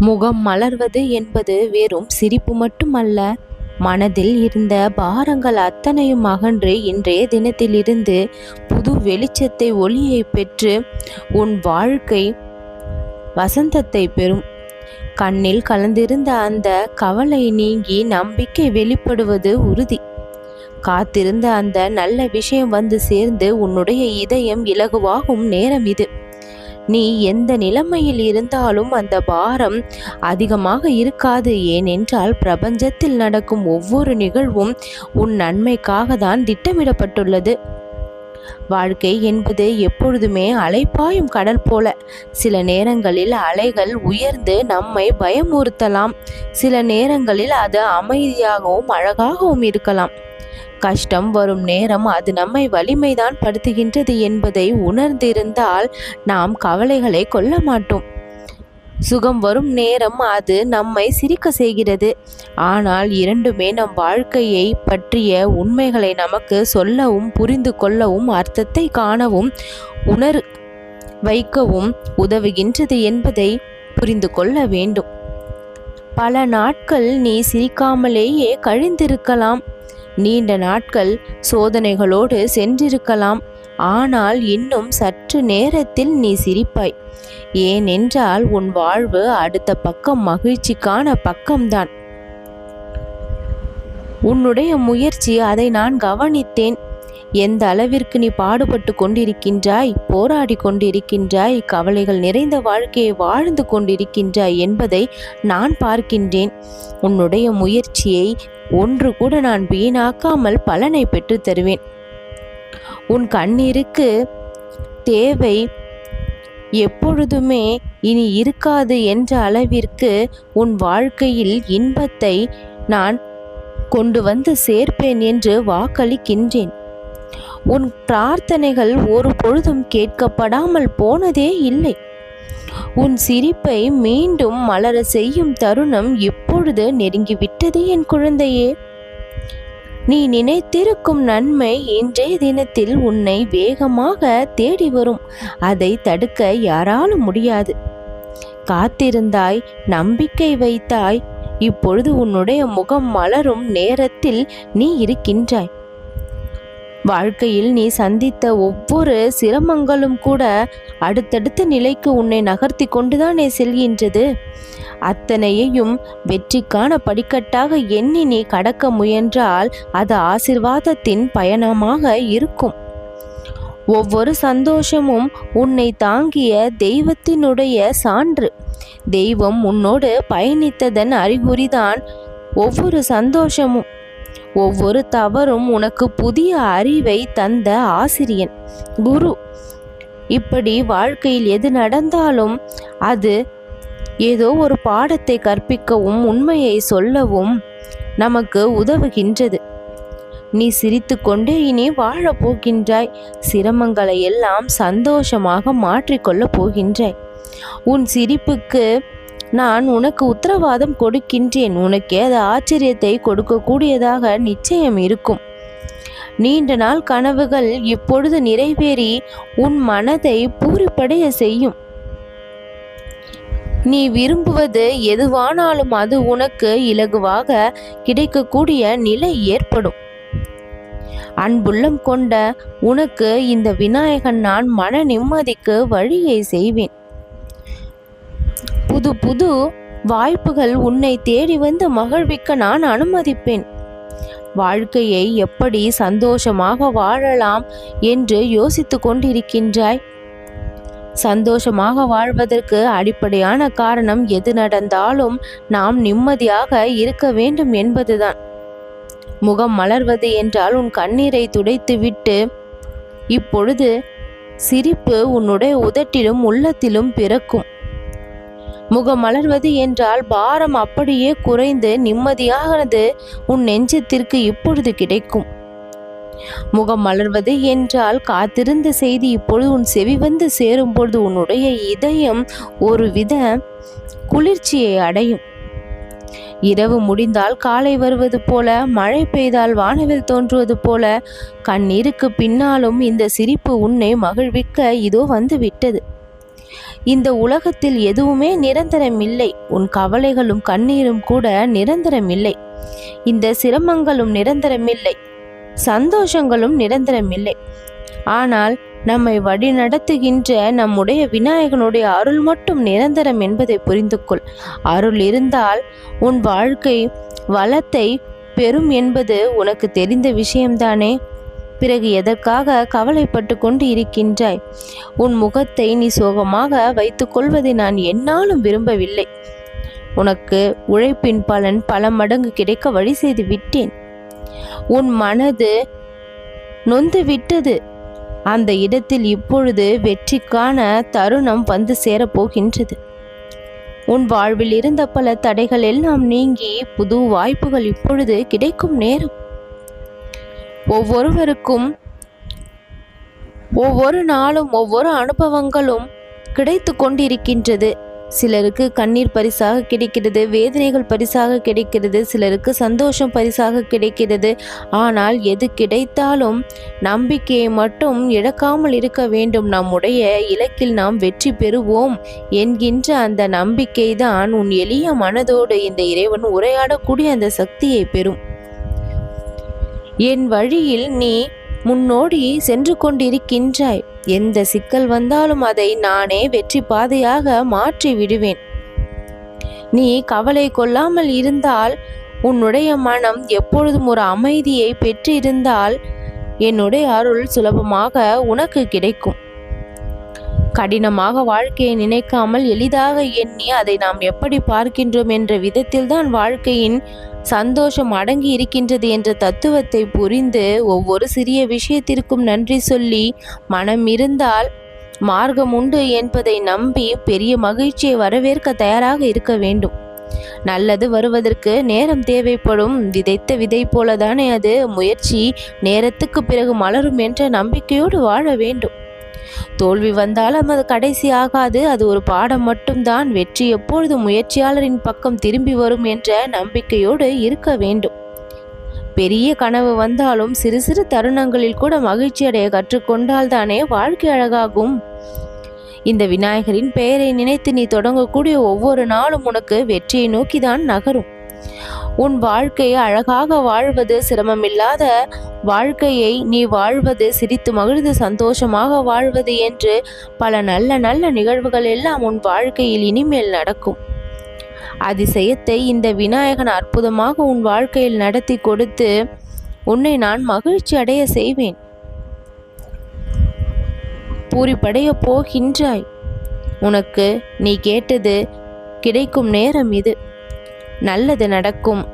முகம் மலர்வது என்பது வெறும் சிரிப்பு மட்டுமல்ல. மனதில் இருந்த பாரங்கள் அத்தனையும் அகன்று இன்றைய தினத்திலிருந்து புது வெளிச்சத்தை ஒளியை பெற்று உன் வாழ்க்கை வசந்தத்தை பெறும். கண்ணில் கலந்திருந்த அந்த கவலை நீங்கி நம்பிக்கை வெளிப்படுவது உறுதி. காத்திருந்த அந்த நல்ல விஷயம் வந்து சேர்ந்து உன்னுடைய இதயம் இலகுவாகும் நேரம் இது. நீ எந்த நிலைமையில் இருந்தாலும் அந்த பாரம் அதிகமாக இருக்காது. ஏனென்றால் பிரபஞ்சத்தில் நடக்கும் ஒவ்வொரு நிகழ்வும் உன் நன்மைக்காக தான் திட்டமிடப்பட்டுள்ளது. வாழ்க்கை என்பது எப்பொழுதுமே அலைப்பாயும் கடல் போல. சில நேரங்களில் அலைகள் உயர்ந்து நம்மை பயமுறுத்தலாம். சில நேரங்களில் அது அமைதியாகவும் அழகாகவும் இருக்கலாம். கஷ்டம் வரும் நேரம் அது நம்மை வலிமைதான் படுத்துகின்றது என்பதை உணர்ந்திருந்தால் நாம் கவலைகளை கொள்ள மாட்டோம். சுகம் வரும் நேரம் அது நம்மை சிரிக்க செய்கிறது. ஆனால் இரண்டுமே நம் வாழ்க்கையை பற்றிய உண்மைகளை நமக்கு சொல்லவும் புரிந்து கொள்ளவும் அர்த்தத்தை காணவும் உணர் வைக்கவும் உதவுகின்றது என்பதை புரிந்து கொள்ள வேண்டும். பல நாட்கள் நீ சிரிக்காமலேயே கழிந்திருக்கலாம். நீண்ட நாட்கள் சோதனைகளோடு சென்றிருக்கலாம். ஆனால் இன்னும் சற்று நேரத்தில் நீ சிரிப்பாய். ஏனென்றால் உன் வாழ்வு அடுத்த பக்கம் மகிழ்ச்சிக்கான பக்கம்தான். உன்னுடைய முயற்சி அதை நான் கவனித்தேன். எந்த அளவிற்கு நீ பாடுபட்டு கொண்டிருக்கின்றாய் போராடி கொண்டிருக்கின்றாய் கவலைகள் நிறைந்த வாழ்க்கையை வாழ்ந்து கொண்டிருக்கின்றாய் என்பதை நான் பார்க்கின்றேன். உன்னுடைய முயற்சியை ஒன்று கூட நான் வீணாக்காமல் பலனை பெற்று தருவேன். உன் கண்ணீருக்கு தேவை எப்பொழுதுமே இனி இருக்காது என்ற அளவிற்கு உன் வாழ்க்கையில் இன்பத்தை நான் கொண்டு வந்து சேர்ப்பேன் என்று வாக்களிக்கின்றேன். உன் பிரார்த்தனைகள் ஒரு பொழுதும் கேட்கப்படாமல் போனதே இல்லை. உன் சிரிப்பை மீண்டும் மலர செய்யும் தருணம் இப்பொழுது நெருங்கிவிட்டது என் குழந்தையே. நீ நினைத்திருக்கும் நன்மை இன்றைய தினத்தில் உன்னை வேகமாக தேடி வரும். அதை தடுக்க யாராலும் முடியாது. காத்திருந்தாய் நம்பிக்கை வைத்தாய். இப்பொழுது உன்னுடைய முகம் மலரும் நேரத்தில் நீ இருக்கின்றாய். வாழ்க்கையில் நீ சந்தித்த ஒவ்வொரு சிரமங்களும் கூட அடுத்தடுத்த நிலைக்கு உன்னை நகர்த்தி கொண்டுதானே செல்கின்றது. அத்தனையையும் வெற்றிக்கான படிக்கட்டாக எண்ணி நீ கடக்க முயன்றால் அது ஆசிர்வாதத்தின் பயணமாக இருக்கும். ஒவ்வொரு சந்தோஷமும் உன்னை தாங்கிய தெய்வத்தினுடைய சான்று. தெய்வம் உன்னோடு பயணித்ததன் அறிகுறிதான் ஒவ்வொரு சந்தோஷமும். ஒவ்வொரு தவறும் உனக்கு புதிய அறிவை தந்த ஆசிரியன். குரு இப்படி வாழ்க்கையில் எது நடந்தாலும் அது ஏதோ ஒரு பாடத்தை கற்பிக்கவும் உண்மையை சொல்லவும் நமக்கு உதவுகின்றது. நீ சிரித்து கொண்டே இனி வாழப் போகின்றாய். சிரமங்களை எல்லாம் சந்தோஷமாக மாற்றிக்கொள்ளப் போகின்றாய். உன் சிரிப்புக்கு நான் உனக்கு உத்தரவாதம் கொடுக்கின்றேன். உனக்கு அது ஆச்சரியத்தை கொடுக்கக்கூடியதாக நிச்சயம் இருக்கும். நீண்ட நாள் கனவுகள் இப்பொழுது நிறைவேறி உன் மனதை பூரிப்படைய செய்யும். நீ விரும்புவது எதுவானாலும் அது உனக்கு இலகுவாக கிடைக்கக்கூடிய நிலை ஏற்படும். அன்புள்ளம் கொண்ட உனக்கு இந்த விநாயகன் நான் மன நிம்மதிக்கு வழியை செய்வேன். புது புது வாய்ப்புகள் உன்னை தேடி வந்து மகிழ்விக்க நான் அனுமதிப்பேன். வாழ்க்கையை எப்படி சந்தோஷமாக வாழலாம் என்று யோசித்து கொண்டிருக்கின்றாய். சந்தோஷமாக வாழ்வதற்கு அடிப்படையான காரணம் எது நடந்தாலும் நாம் நிம்மதியாக இருக்க வேண்டும் என்பதுதான். முகம் மலர்வது என்றால் உன் கண்ணீரை துடைத்துவிட்டு இப்பொழுது சிரிப்பு உன்னுடைய உதட்டிலும் உள்ளத்திலும் பிறக்கும். முகம் மலர்வது என்றால் பாரம் அப்படியே குறைந்து நிம்மதியானது உன் நெஞ்சத்திற்கு இப்பொழுது கிடைக்கும். முகம் மலர்வது என்றால் காத்திருந்த செய்தி இப்பொழுது உன் செவி வந்து சேரும்பொழுது உன்னுடைய இதயம் ஒருவித குளிர்ச்சியை அடையும். இரவு முடிந்தால் காலை வருவது போல மழை பெய்தால் வானவில் தோன்றுவது போல கண்ணீருக்கு பின்னாலும் இந்த சிரிப்பு உன்னை மகிழ்விக்க இதோ வந்து விட்டது. இந்த உலகத்தில் எதுவுமே நிரந்தரமில்லை. உன் கவலைகளும் கண்ணீரும் கூட நிரந்தரமில்லை. இந்த சிரமங்களும் நிரந்தரமில்லை. சந்தோஷங்களும் நிரந்தரமில்லை. ஆனால் நம்மை வழிநடத்துகின்ற நம்முடைய விநாயகனுடைய அருள் மட்டும் நிரந்தரம் என்பதை புரிந்து கொள் அருள் இருந்தால் உன் வாழ்க்கை வளத்தை பெறும் என்பது உனக்கு தெரிந்த விஷயம்தானே? பிறகு எதற்காக கவலைப்பட்டு கொண்டு இருக்கின்றாய் உன் முகத்தை நீ சோகமாக வைத்துக் கொள்வதை நான் என்னாலும் விரும்பவில்லை. உனக்கு உழைப்பின் பலன் பல மடங்கு கிடைக்க வழி செய்து விட்டேன். உன் மனது நொந்து விட்டது அந்த இடத்தில் இப்பொழுது வெற்றிக்கான தருணம் வந்து சேரப்போகின்றது உன் வாழ்வில் இருந்த பல தடைகள் எல்லாம் நீங்கி புது வாய்ப்புகள் இப்பொழுது கிடைக்கும் நேரம். ஒவ்வொருவருக்கும் ஒவ்வொரு நாளும் ஒவ்வொரு அனுபவங்களும் கிடைத்து கொண்டிருக்கின்றது. சிலருக்கு கண்ணீர் பரிசாக கிடைக்கிறது வேதனைகள் பரிசாக கிடைக்கிறது சிலருக்கு சந்தோஷம் பரிசாக கிடைக்கிறது. ஆனால் எது கிடைத்தாலும் நம்பிக்கையை மட்டும் இழக்காமல் இருக்க வேண்டும். நம்முடைய இலக்கில் நாம் வெற்றி பெறுவோம் என்கின்ற அந்த நம்பிக்கை தான் உன் எளிய மனதோடு இந்த இறைவன் உரையாடக்கூடிய அந்த சக்தியை பெறும். என் வழியில் நீ முன்னோடி சென்று கொண்டிருக்கின்றாய். எந்த சிக்கல் வந்தாலும் அதை நானே வெற்றி பாதையாக மாற்றி விடுவேன். நீ கவலை கொள்ளாமல் இருந்தால் உன்னுடைய மனம் எப்பொழுதும் ஒரு அமைதியை பெற்றிருந்தால் என்னுடைய அருள் சுலபமாக உனக்கு கிடைக்கும். கடினமாக வாழ்க்கையை நினைக்காமல் எளிதாக எண்ணி அதை நாம் எப்படி பார்க்கின்றோம் என்ற விதத்தில்தான் வாழ்க்கையின் சந்தோஷம் அடங்கி இருக்கின்றது என்ற தத்துவத்தை புரிந்து ஒவ்வொரு சிறிய விஷயத்திற்கும் நன்றி சொல்லி மனம் இருந்தால் மார்க்கம் உண்டு என்பதை நம்பி பெரிய மகிழ்ச்சியை வரவேற்க தயாராக இருக்க வேண்டும். நல்லது வருவதற்கு நேரம் தேவைப்படும். விதைத்த விதை போலதானே அது. முயற்சி நேரத்துக்கு பிறகு மலரும் என்ற நம்பிக்கையோடு வாழ வேண்டும். தோல்வி வந்தாலும் அது கடைசி ஆகாது. அது ஒரு பாடம் மட்டும்தான். வெற்றி எப்பொழுது முயற்சியாளரின் பக்கம் திரும்பி வரும் என்ற நம்பிக்கையோடு இருக்க வேண்டும். பெரிய கனவு வந்தாலும் சிறு சிறு தருணங்களில் கூட மகிழ்ச்சி அடைய கற்றுக்கொண்டால் தானே வாழ்க்கை அழகாகும். இந்த விநாயகரின் பெயரை நினைத்து நீ தொடங்கக்கூடிய ஒவ்வொரு நாளும் உனக்கு வெற்றியை நோக்கிதான் நகரும். உன் வாழ்க்கையை அழகாக வாழ்வது சிரமமில்லாத வாழ்க்கையை நீ வாழ்வது சிரித்து மகிழ்ந்து சந்தோஷமாக வாழ்வது என்று பல நல்ல நல்ல நிகழ்வுகள் எல்லாம் உன் வாழ்க்கையில் இனிமேல் நடக்கும். அதிசயத்தை இந்த விநாயகன் அற்புதமாக உன் வாழ்க்கையில் நடத்தி கொடுத்து உன்னை நான் மகிழ்ச்சி அடைய செய்வேன். பூரிப்படைய போகின்றாய். உனக்கு நீ கேட்டது கிடைக்கும் நேரம் இது. நல்லது நடக்கும்.